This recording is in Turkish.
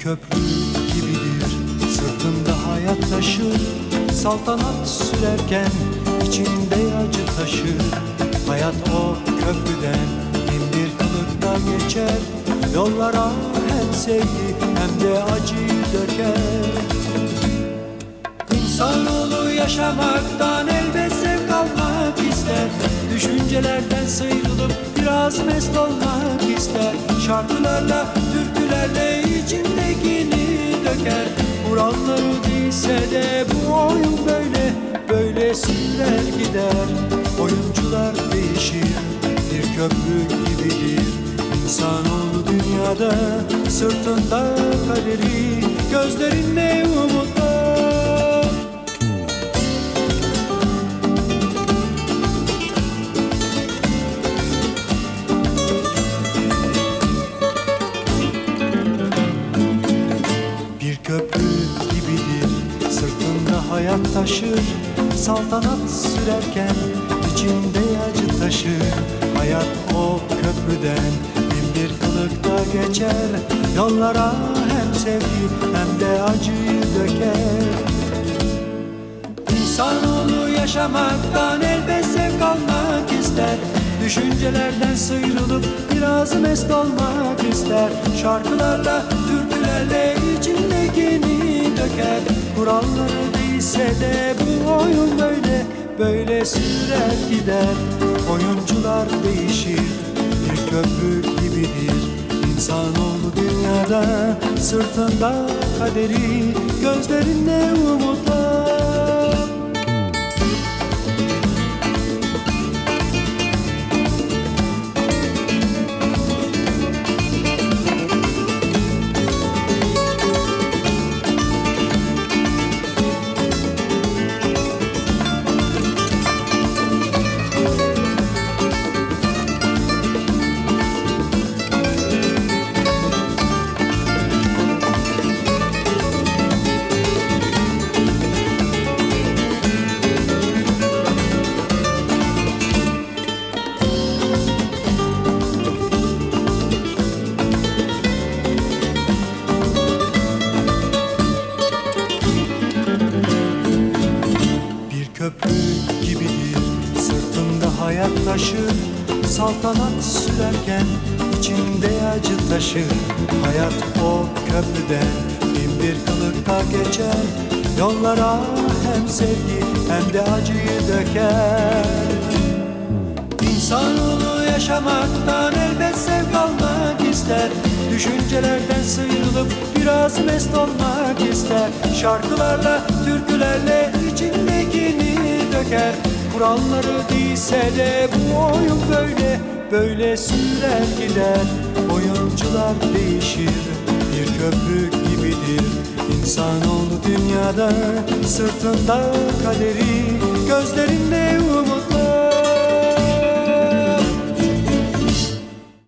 köprü gibidir. Sırtında hayat taşır Saltanat sürerken içinde acı taşır Hayat o köprüden bin bir kılıkta geçer. Yollara hem sevgi hem de acıyı döker. İnsanoğlu yaşamaktan elbet zevk almak ister. Düşüncelerden sıyrılıp biraz mest olmak ister. Şarkılarla türkülerle içindekini döker. Kuralları değilse de bu oyun böyle, böyle sürer gider. Oyuncular değişir, bir köprü gibidir. İnsanoğlu dünyada, sırtında kaderi. Gözlerinde umutlar Sırtında hayat taşır Saltanat sürerken içinde acı taşır Hayat o köprüden bin bir kılıkta geçer. Yollara hem sevgi hem de acıyı döker. İnsanoğlu yaşamaktan elbet zevk almak ister. Düşüncelerden sıyrılıp biraz mest olmak ister. Şarkılarla, türkülerle içindekini döker Kuralları değilse de bu oyun böyle, böyle sürer gider. Oyuncular değişir, bir köprü gibidir. İnsanoğlu dünyada, sırtında kaderi Gözlerinde umutlar Hayat taşır Saltanat sürerken içinde acı taşır. Hayat o köprüden bin bir kılıkta geçer. Yollara hem sevgi hem de acıyı döker. İnsanoğlu yaşamaktan elbet zevk almak ister. Düşüncelerden sıyrılıp biraz mest olmak ister. Şarkılarla, türkülerle içindekini döker Kuralları değilse de bu oyun böyle, böyle sürer gider Oyuncular değişir, bir köprü gibidir. İnsanoğlu dünyada, sırtında kaderi Gözlerinde umut